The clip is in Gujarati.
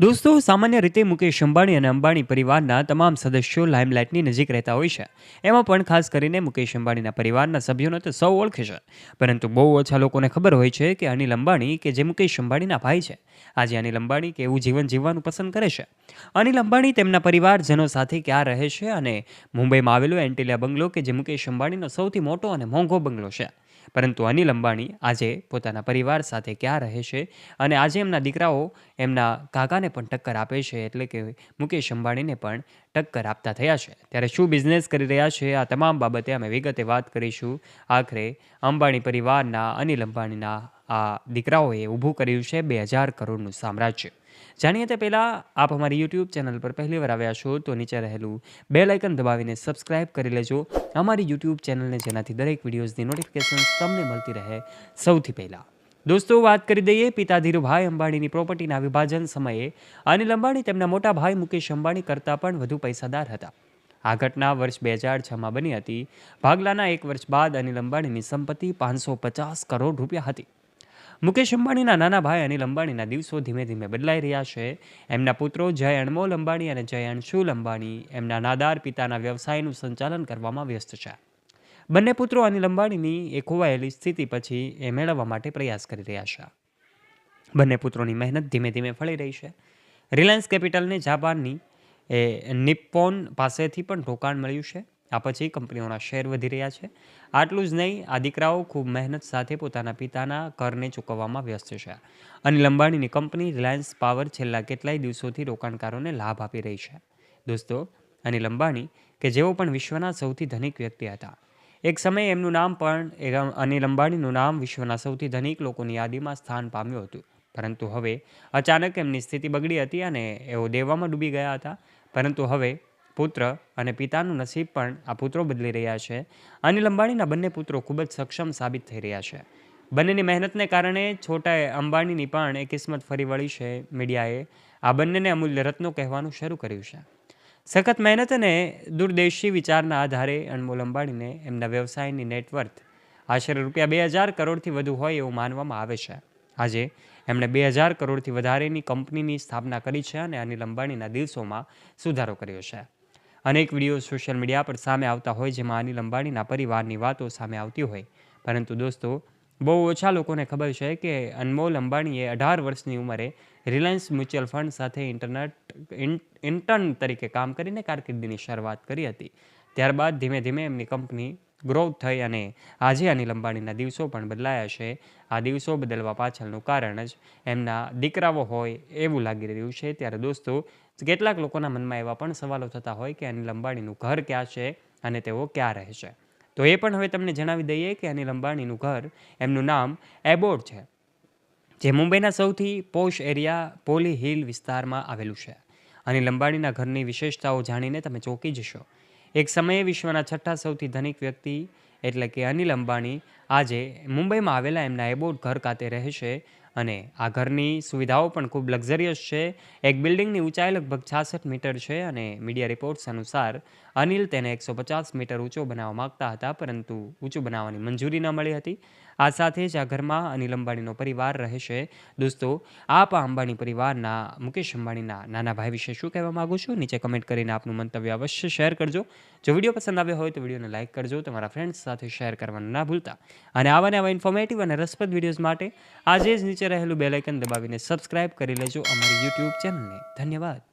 દોસ્તો, સામાન્ય રીતે મુકેશ અંબાણી અને અંબાણી પરિવારના તમામ સદસ્યો લાઇમલાઇટની નજીક રહેતા હોય છે. એમાં પણ ખાસ કરીને મુકેશ અંબાણીના પરિવારના સભ્યોને તો સૌ ઓળખે છે. પરંતુ બહુ ઓછા લોકોને ખબર હોય છે કે અનિલ અંબાણી કે જે મુકેશ અંબાણીના ભાઈ છે. આજે અનિલ અંબાણી કે એવું જીવન જીવવાનું પસંદ કરે છે. અનિલ અંબાણી તેમના પરિવારજનો સાથે ક્યાં રહે છે અને મુંબઈમાં આવેલો એન્ટિલિયા બંગલો કે જે મુકેશ અંબાણીનો સૌથી મોટો અને મોંઘો બંગલો છે? પરંતુ અનિલ અંબાણી આજે પોતાના પરિવાર સાથે ક્યાં રહે છે અને આજે એમના દીકરાઓ એમના કાકાને પણ ટક્કર આપે છે એટલે કે મુકેશ અંબાણીને પણ ટક્કર આપતા થયા છે. ત્યારે શું બિઝનેસ કરી રહ્યા છે? આ તમામ બાબતે અમે વિગતે વાત કરીશું. આખરે અંબાણી પરિવારના અનિલ અંબાણીના આ દીકરાઓએ ઊભું કર્યું છે બે હજાર કરોડનું સામ્રાજ્ય. જાણીએ તે પહેલાં આપ અમારી યુટ્યુબ ચેનલ પર પહેલી વાર આવ્યા છો તો નીચે રહેલું બે લાઇકન દબાવીને સબસ્ક્રાઇબ કરી લેજો. અમારી યુટ્યુબ ચેનલને જેનાથી દરેક વિડીયોઝની નોટિફિકેશન તમને મળતી રહે સૌથી પહેલાં. દોસ્તો, વાત કરી દઈએ પિતા ધીરુભાઈ અંબાણીની પ્રોપર્ટીના વિભાજન સમયે. અનિલ અંબાણી તેમના મોટા ભાઈ મુકેશ અંબાણી કરતાં પણ વધુ પૈસાદાર હતા. આ ઘટના વર્ષ બે હજાર છમાં બની હતી. ભાગલાના એક વર્ષ બાદ અનિલ અંબાણીની સંપત્તિ પાંચસો પચાસ કરોડ રૂપિયા હતી. મુકેશ અંબાણીના નાના ભાઈ અનિલ અંબાણીના દિવસો ધીમે ધીમે બદલાઈ રહ્યા છે. એમના પુત્રો જય અણમોલ અંબાણી અને જય અણશુલ અંબાણી એમના નાદાર પિતાના વ્યવસાયનું સંચાલન કરવામાં વ્યસ્ત છે. બંને પુત્રો અનિલ અંબાણીની એ ખોવાયેલી સ્થિતિ પછી એ મેળવવા માટે પ્રયાસ કરી રહ્યા છે. બંને પુત્રોની મહેનત ધીમે ધીમે ફળી રહી છે. રિલાયન્સ કેપિટલને જાપાનની એ નિપ્પોન પાસેથી પણ રોકાણ મળ્યું છે. આ પછી કંપનીઓના શેર વધી રહ્યા છે. આટલું જ નહીં, આ દીકરાઓ ખૂબ મહેનત સાથે પોતાના પિતાના કરને ચૂકવવામાં વ્યસ્ત છે. અનિલ અંબાણીની કંપની રિલાયન્સ પાવર છેલ્લા કેટલાય દિવસોથી રોકાણકારોને લાભ આપી રહી છે. દોસ્તો, અનિલ અંબાણી, કે જેઓ પણ વિશ્વના સૌથી ધનિક વ્યક્તિ હતા. એક સમયે એમનું નામ પણ અનિલ અંબાણીનું નામ વિશ્વના સૌથી ધનિક લોકોની યાદીમાં સ્થાન પામ્યું હતું. પરંતુ હવે અચાનક એમની સ્થિતિ બગડી હતી અને એઓ દેવામાં ડૂબી ગયા હતા. પરંતુ હવે પુત્ર અને પિતાનું નસીબ પણ આ પુત્રો બદલી રહ્યા છે. અનિલ અંબાણીના બંને પુત્રો ખૂબ જ સક્ષમ સાબિત થઈ રહ્યા છે. બંનેની મહેનતને કારણે છોટાએ અંબાણીની પણ એ કિસ્મત ફરી વળી છે મીડિયાએ. આ બંનેને અમૂલ્ય રત્નો કહેવાનું શરૂ કર્યું છે. સખત મહેનત અને દૂરદેશી વિચારના આધારે અનમોલ અંબાણીને એમના વ્યવસાયની નેટવર્થ આશરે રૂપિયા બે હજાર કરોડથી વધુ હોય એવું માનવામાં આવે છે. આજે એમણે બે હજાર કરોડથી વધારેની કંપનીની સ્થાપના કરી છે અને અનિલ અંબાણીના દિવસોમાં સુધારો કર્યો છે. અનેક વીડિયો સોશિયલ મીડિયા પર સામે આવતા હોય, જેમાં અનિલ અંબાણીના પરિવારની વાતો સામે આવતી હોય. પરંતુ દોસ્તો, બહુ ઓછા લોકોને ખબર છે કે અનમોલ અંબાણીએ અઢાર વર્ષની ઉંમરે રિલાયન્સ મ્યુચ્યુઅલ ફંડ સાથે ઇન્ટરનેટ ઇન્ટર્ન તરીકે કામ કરીને કારકિર્દીની શરૂઆત કરી હતી. ત્યારબાદ ધીમે ધીમે એમની કંપની ગ્રોથ થઈ અને આજે અનિલ અંબાણીના દિવસો પણ બદલાયા છે. આ દિવસો બદલવા પાછળનું કારણ જ એમના દીકરાઓ હોય એવું લાગી રહ્યું છે. ત્યારે દોસ્તો, કેટલાક લોકોના મનમાં એવા પણ સવાલો થતા હોય કે અનિલ અંબાણીનું ઘર ક્યાં છે અને તેઓ ક્યાં રહે છે. તો એ પણ હવે તમને જણાવી દઈએ કે અનિલ અંબાણીનું ઘર એમનું નામ એબોર્ડ છે, જે મુંબઈના સૌથી પોશ એરિયા પોલી હિલ વિસ્તારમાં આવેલું છે. અનિલ અંબાણીના ઘરની વિશેષતાઓ જાણીને તમે ચોંકી જશો. એક સમયે વિશ્વના છઠ્ઠા સૌથી ધનિક વ્યક્તિ એટલે કે અનિલ અંબાણી આજે મુંબઈમાં આવેલા એમના એબોટ ઘર ખાતે રહે છે અને આ ઘરની સુવિધાઓ પણ ખૂબ લક્ઝરિયસ છે. એક બિલ્ડિંગની ઊંચાઈ લગભગ છાસઠ મીટર છે અને મીડિયા રિપોર્ટ્સ અનુસાર અનિલ તેને એકસો પચાસ મીટર ઊંચો બનાવવા માગતા હતા, પરંતુ ઊંચું બનાવવાની મંજૂરી ન મળી હતી. આ સાથે જ આ ઘરમાં અનિલ અંબાણીનો પરિવાર રહેશે. દોસ્તો, આપ અંબાણી પરિવારના, મુકેશ અંબાણીના નાના ભાઈ વિશે શું કહેવા માગો છો? નીચે કમેન્ટ કરીને આપનું મંતવ્ય અવશ્ય શેર કરજો. જો વીડિયો પસંદ આવ્યો હોય તો વિડીયોને લાઇક કરજો, તમારા ફ્રેન્ડ્સ સાથે શેર કરવાનું ના ભૂલતા. અને આવા ઇન્ફોર્મેટિવ અને રસપ્રદ વિડીયોઝ માટે આજે જ નીચે રહેલું બેલાઇકન દબાવીને સબસ્ક્રાઇબ કરી લેજો અમારી યુટ્યુબ ચેનલને ધન્યવાદ.